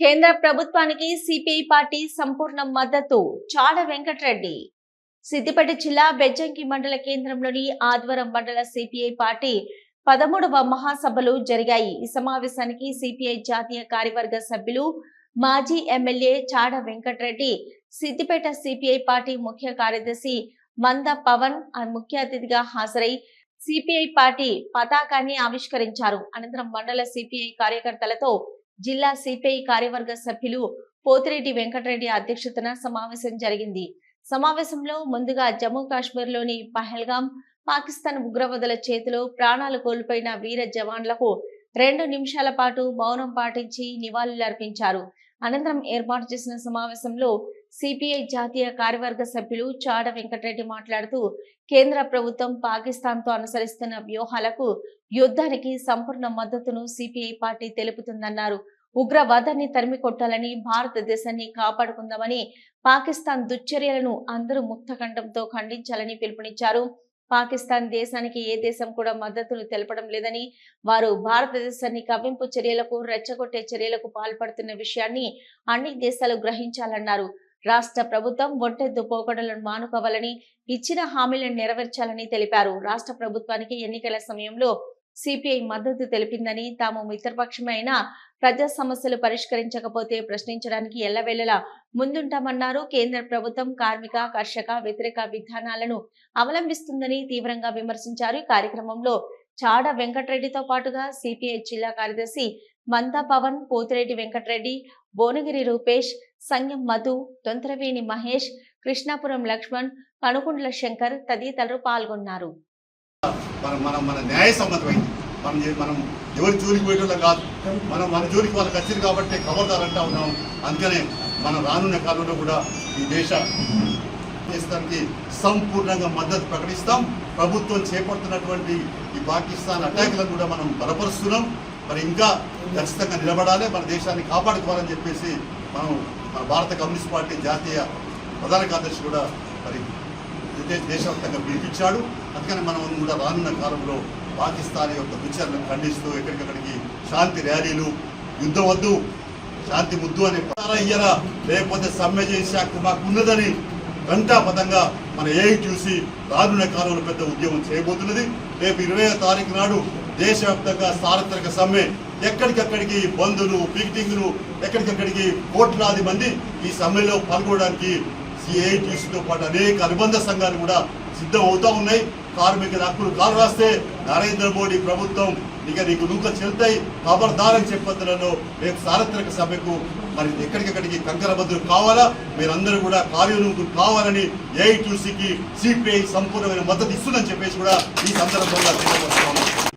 కేంద్ర ప్రభుత్వానికి CPI party సంపూర్ణ మద్దతు. చాడ వెంకటరెడ్డి. సిద్దిపేట జిల్లా బెజ్జంకి మండల కేంద్రంలోని ఆదివరం మండల సిపిఐ పార్టీ పదమూడవ మహాసభలు జరిగాయి. ఈ సమావేశానికి సిపిఐ జాతీయ కార్యవర్గ సభ్యులు మాజీ MLA Chada Venkatareddy Siddipet CPI party ముఖ్య కార్యదర్శి మంద పవన్ ముఖ్య అతిథిగా హాజరై సిపిఐ పార్టీ పతాకాన్ని ఆవిష్కరించారు. అనంతరం మండల సిపిఐ కార్యకర్తలతో జిల్లా సిపిఐ కార్యవర్గ సభ్యులు పోతిరెడ్డి వెంకటరెడ్డి అధ్యక్షతన సమావేశం జరిగింది. సమావేశంలో ముందుగా జమ్మూ కాశ్మీర్లోని పహల్గాం పాకిస్తాన్ ఉగ్రవాదుల చేతిలో ప్రాణాలు కోల్పోయిన వీర జవాన్లకు రెండు నిమిషాల పాటు మౌనం పాటించి నివాళులర్పించారు. అనంతరం ఏర్పాటు చేసిన సమావేశంలో సిపిఐ జాతీయ కార్యవర్గ సభ్యులు చాడ వెంకటరెడ్డి మాట్లాడుతూ కేంద్ర ప్రభుత్వం పాకిస్తాన్తో అనుసరిస్తున్న వ్యూహాలకు యుద్ధానికి సంపూర్ణ మద్దతును సిపిఐ పార్టీ తెలుపుతుందన్నారు. ఉగ్రవాదాన్ని తరిమి కొట్టాలని భారతదేశాన్ని కాపాడుకుందామని పాకిస్తాన్ దుశ్చర్యలను అందరూ ముక్తఖండంతో ఖండించాలని పిలుపునిచ్చారు. పాకిస్తాన్ దేశానికి ఏ దేశం కూడా మద్దతును తెలపడం లేదని వారు భారతదేశాన్ని కవ్వింపు చర్యలకు రెచ్చగొట్టే చర్యలకు పాల్పడుతున్న విషయాన్ని అన్ని దేశాలు గ్రహించాలన్నారు. రాష్ట్ర ప్రభుత్వం ఒంటెద్దు పోకడలను మానుకోవాలని ఇచ్చిన హామీలను నెరవేర్చాలని తెలిపారు. రాష్ట్ర ప్రభుత్వానికి ఎన్నికల సమయంలో సిపిఐ మద్దతు తెలిపిందని తాము మిత్రపక్షమైన ప్రజా సమస్యలు పరిష్కరించకపోతే ప్రశ్నించడానికి ఎల్లవేళలా ముందుంటామన్నారు. కేంద్ర ప్రభుత్వం కార్మిక కర్షక వ్యతిరేక విధానాలను అవలంబిస్తుందని తీవ్రంగా విమర్శించారు. ఈ కార్యక్రమంలో చాడ వెంకటరెడ్డితో పాటుగా సిపిఐ జిల్లా కార్యదర్శి మందా పవన్ పోతిరెడ్డి వెంకటరెడ్డి భువనగిరి రూపేష్ సంగం మధు తొంతరవేణి మహేష్ కృష్ణాపురం లక్ష్మణ్ కనుకుండ్ల శంకర్ తదితరులు పాల్గొన్నారు. మనం మన న్యాయ సమ్మతమైంది మనం మనం ఎవరి జోలికి పోయేటోళ్ళం కాదు. మనం మన జోలికి వాళ్ళకి వచ్చింది కాబట్టి ఖబర్దార్ ఉన్నాం. అందుకనే మనం రానున్న కాలంలో కూడా ఈ దేశ దేశానికి సంపూర్ణంగా మద్దతు ప్రకటిస్తాం. ప్రభుత్వం చేపడుతున్నటువంటి ఈ పాకిస్తాన్ అటాక్లను కూడా మనం బలపరుస్తున్నాం. మరి ఇంకా ఖచ్చితంగా నిలబడాలి మన దేశాన్ని కాపాడుకోవాలని చెప్పేసి మనం మన భారత కమ్యూనిస్ట్ పార్టీ జాతీయ ప్రధాన కార్యదర్శి కూడా మరి దేశవ్యాప్తంగా పిలిపించాడు అందుకని మనం కూడా రానున్న కాలంలో పాకిస్తాన్ యొక్క విచారణ ఖండిస్తూ ఎక్కడికక్కడికి శాంతి ర్యాలీలు యుద్ధం వద్దు శాంతి ముద్దు అనే ఇయ్యరా? లేకపోతే సమ్మె చేసే హక్కు మాకు ఉన్నదని ఘంటాపథంగా మన ఏ చూసి రానున్న కాలంలో పెద్ద ఉద్యమం చేయబోతున్నది. రేపు ఇరవై తారీఖు నాడు దేశవ్యాప్తంగా సార్వత్రిక సమ్మె ఎక్కడికక్కడికి బంధులు పికెటింగ్లు ఎక్కడికక్కడికి కోట్లాది మంది ఈ సమ్మెలో పాల్గొనడానికి సిఐటిసితో పాటు అనేక అనుబంధ సంఘాలు కూడా సిద్ధం అవుతా ఉన్నాయి. కార్మికుల హక్కులు కాలు రాస్తే నరేంద్ర మోడీ ప్రభుత్వం ఇక నీకు నూక చెల్తాయి. ఖబర్దారని చెప్పొద్దులలో రేపు సార్వత్రిక సభకు మరి ఎక్కడికెక్కడికి కంకరబద్దులు కావాలా? మీరందరూ కూడా కార్యోన్ముఖులు కావాలని ఏఐటీసీకి సిపిఐ సంపూర్ణమైన మద్దతు ఇస్తుందని చెప్పేసి కూడా ఈ సందర్భంగా తెలియపరుస్తాను